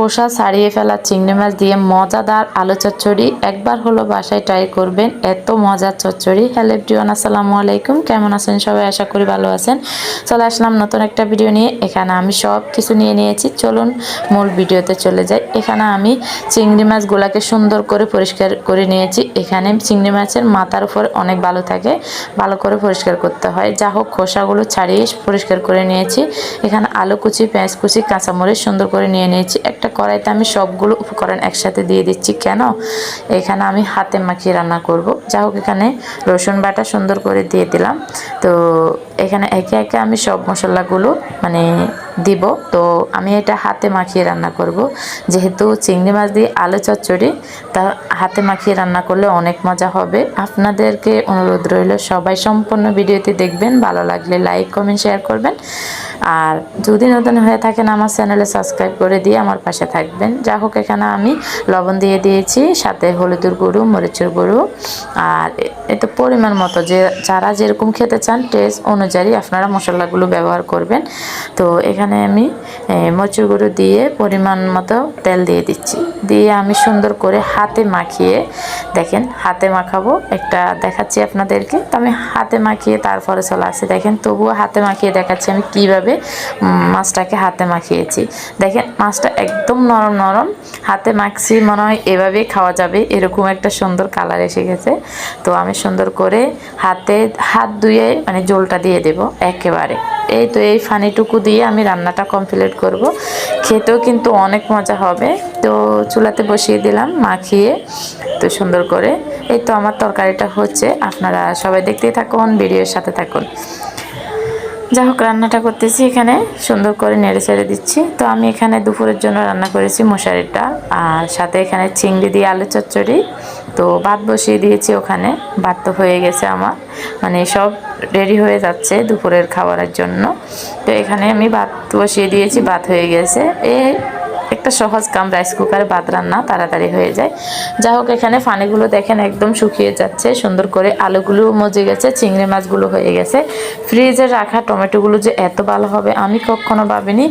খোসা ছাড়িয়ে ফেলা চিংড়ি মাছ দিয়ে মজাদার আলু চচ্চড়ি একবার হলো বাসায় ট্রাই করবেন। এত মজার চচ্চড়ি। হ্যালো এভরিওয়ান আসসালামু আলাইকুম। কেমন আছেন সবাই? আশা করি ভালো আছেন। চলে আসলাম নতুন একটা ভিডিও নিয়ে। এখানে আমি সব কিছু নিয়ে নিয়েছি। চলুন মূল ভিডিওতে চলে যাই। এখানে আমি চিংড়ি মাছগুলোকে সুন্দর করে পরিষ্কার করে নিয়েছি। এখানে চিংড়ি মাছের মাথার উপর অনেক ভালো থাকে। ভালো করে পরিষ্কার করতে হয়। যা হোক, খোসাগুলো ছাড়িয়ে পরিষ্কার করে নিয়েছি। এখানে আলু কুচি, পেঁয়াজ কুচি, কাঁচামরিচ সুন্দর করে নিয়ে নিয়েছি। একটা কড়াইতে আমি সবগুলো উপকরণ একসাথে দিয়ে দিচ্ছি। কেন? এখানে আমি হাতে মাখিয়ে রান্না করব। যা হোক এখানে রসুন বাটা সুন্দর করে দিয়ে দিলাম। তো এখানে একে একে আমি সব মশলাগুলো মানে দিব। তো আমি এটা হাতে মাখিয়ে রান্না করব। যেহেতু চিংড়ি মাছ দিয়ে আলু চচ্চড়ি, তা হাতে মাখিয়ে রান্না করলে অনেক মজা হবে। আপনাদেরকে অনুরোধ রইল সবাই সম্পূর্ণ ভিডিওটি দেখবেন। ভালো লাগলে লাইক, কমেন্ট, শেয়ার করবেন। আর যদি নতুন হয়ে থাকেন আমার চ্যানেলে সাবস্ক্রাইব করে দিয়ে আমার পাশে থাকবেন। যা হোক, এখানে আমি লবণ দিয়ে দিয়েছি, সাথে হলুদের গুঁড়ো, মরিচের গুঁড়ো। আর এতে পরিমাণ মতো যে, যারা যেরকম খেতে চান টেস্ট অনুযায়ী আপনারা মশলাগুলো ব্যবহার করবেন। তো এখানে আমি মরিচের গুঁড়ো দিয়ে পরিমাণ মতো তেল দিয়ে দিচ্ছি। দিয়ে আমি সুন্দর করে হাতে মাখিয়ে, দেখেন হাতে মাখাবো। একটা দেখাচ্ছি আপনাদেরকে। তো আমি হাতে মাখিয়ে তারপরে চলে আসি। দেখেন তবুও হাতে মাখিয়ে দেখাচ্ছি আমি কীভাবে। মাছটাকে হাতে মাখিয়েছি। দেখেন, মাছটা একদম নরম নরম। হাতে মাখছি, মনে হয় এভাবেই খাওয়া যাবে। এরকম একটা সুন্দর কালার এসে গেছে। তো আমি সুন্দর করে হাতে, হাত ধুয়ে মানে জলটা দিয়ে দেব একেবারে। এই তো এই ফানিটুকু দিয়ে আমি রান্নাটা কমপ্লিট করব। খেতেও কিন্তু অনেক মজা হবে। তো চুলাতে বসিয়ে দিলাম, মাখিয়ে তো সুন্দর করে। এই তো আমার তরকারিটা হচ্ছে। আপনারা সবাই দেখতেই থাকুন, ভিডিওর সাথে থাকুন। যা হোক, রান্নাটা করতেছি এখানে। সুন্দর করে নেড়ে ছেড়ে দিচ্ছি। তো আমি এখানে দুপুরের জন্য রান্না করেছি মশারিটা আর সাথে এখানে চিংড়ি দিয়ে আলু চচ্চড়ি। তো ভাত বসিয়ে দিয়েছি ওখানে। ভাত তো হয়ে গেছে আমার। মানে সব রেডি হয়ে যাচ্ছে দুপুরের খাবারের জন্য। তো এখানে আমি ভাত বসিয়ে দিয়েছি। ভাত হয়ে গেছে। এই একটা সহজ কাম রাইস কুকারে ভাত রান্না তাড়াতাড়ি হয়ে যায়। যা হোক, এখানে পানিগুলো দেখেন একদম শুকিয়ে যাচ্ছে। সুন্দর করে আলুগুলো মজে গেছে, চিংড়ি মাছগুলো হয়ে গেছে। ফ্রিজে রাখা টমেটোগুলো যে এত ভালো হবে, আমি কখনো ভাবিনি।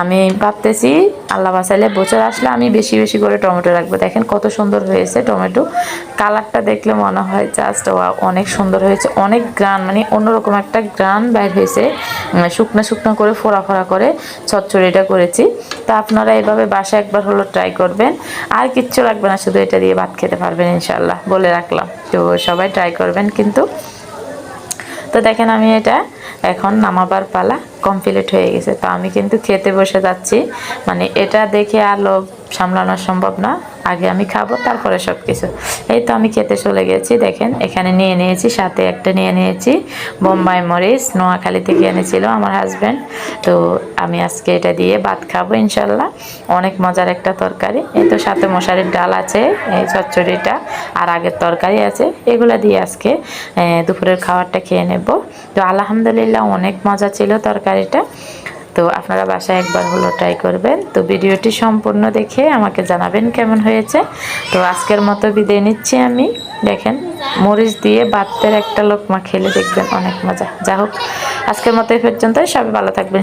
আমি ভাবতেছি, আল্লাহ বাসাইলে বছর আসলে আমি বেশি বেশি করে টমেটো রাখব। দেখেন কত সুন্দর হয়েছে টমেটো। কালারটা দেখলে মনে হয় জাস্ট অনেক সুন্দর হয়েছে। অনেক গ্রান মানে অন্যরকম একটা গ্রান বাইর হয়েছে। শুকনো শুকনো করে ফোড়া ফোড়া করে ছচ্ছড়িটা করেছি। তা আপনারা এভাবে এভাবে বাসা একবার হলো ট্রাই করবেন। আর কিচ্ছু লাগবে না, শুধু এটা দিয়ে ভাত খেতে পারবেন ইনশাল্লাহ বলে রাখলাম, তো সবাই ট্রাই করবেন কিন্তু। তো দেখেন আমি এটা এখন নামাবার পালা কমপ্লিট হয়ে গেছে। তো আমি কিন্তু খেতে বসে যাচ্ছি। মানে এটা দেখে আর লোভ সামলানো সম্ভব না। আগে আমি খাব, তারপরে সব কিছু এই তো আমি খেতে চলে গেছি, দেখেন, এখানে নিয়ে নিয়েছি, সাথে একটা নিয়ে নিয়েছি, বোম্বাই মরিচ, নোয়াখালী থেকে এনেছিল আমার হাজব্যান্ড তো আমি আজকে এটা দিয়ে ভাত খাব, ইনশাল্লাহ। অনেক মজার একটা তরকারি। এই তো সাথে মশারির ডাল আছে, এই চচ্চড়িটা, আর আগের তরকারি আছে। এগুলো দিয়ে আজকে দুপুরের খাবারটা খেয়ে নেব। তো আলহামদুলিল্লাহ অনেক মজা ছিল তরকারিটা। তো আপনারা বাসায় একবার হলো ট্রাই করবেন। তো ভিডিওটি সম্পূর্ণ দেখে আমাকে জানাবেন কেমন হয়েছে। তো আজকের মতো বিদায় নিচ্ছি আমি। দেখেন, মরিচ দিয়ে বাতের একটা লোকমা খেলে দেখবেন অনেক মজা। যা হোক, আজকের মতো এই পর্যন্তই। সবাই ভালো থাকবেন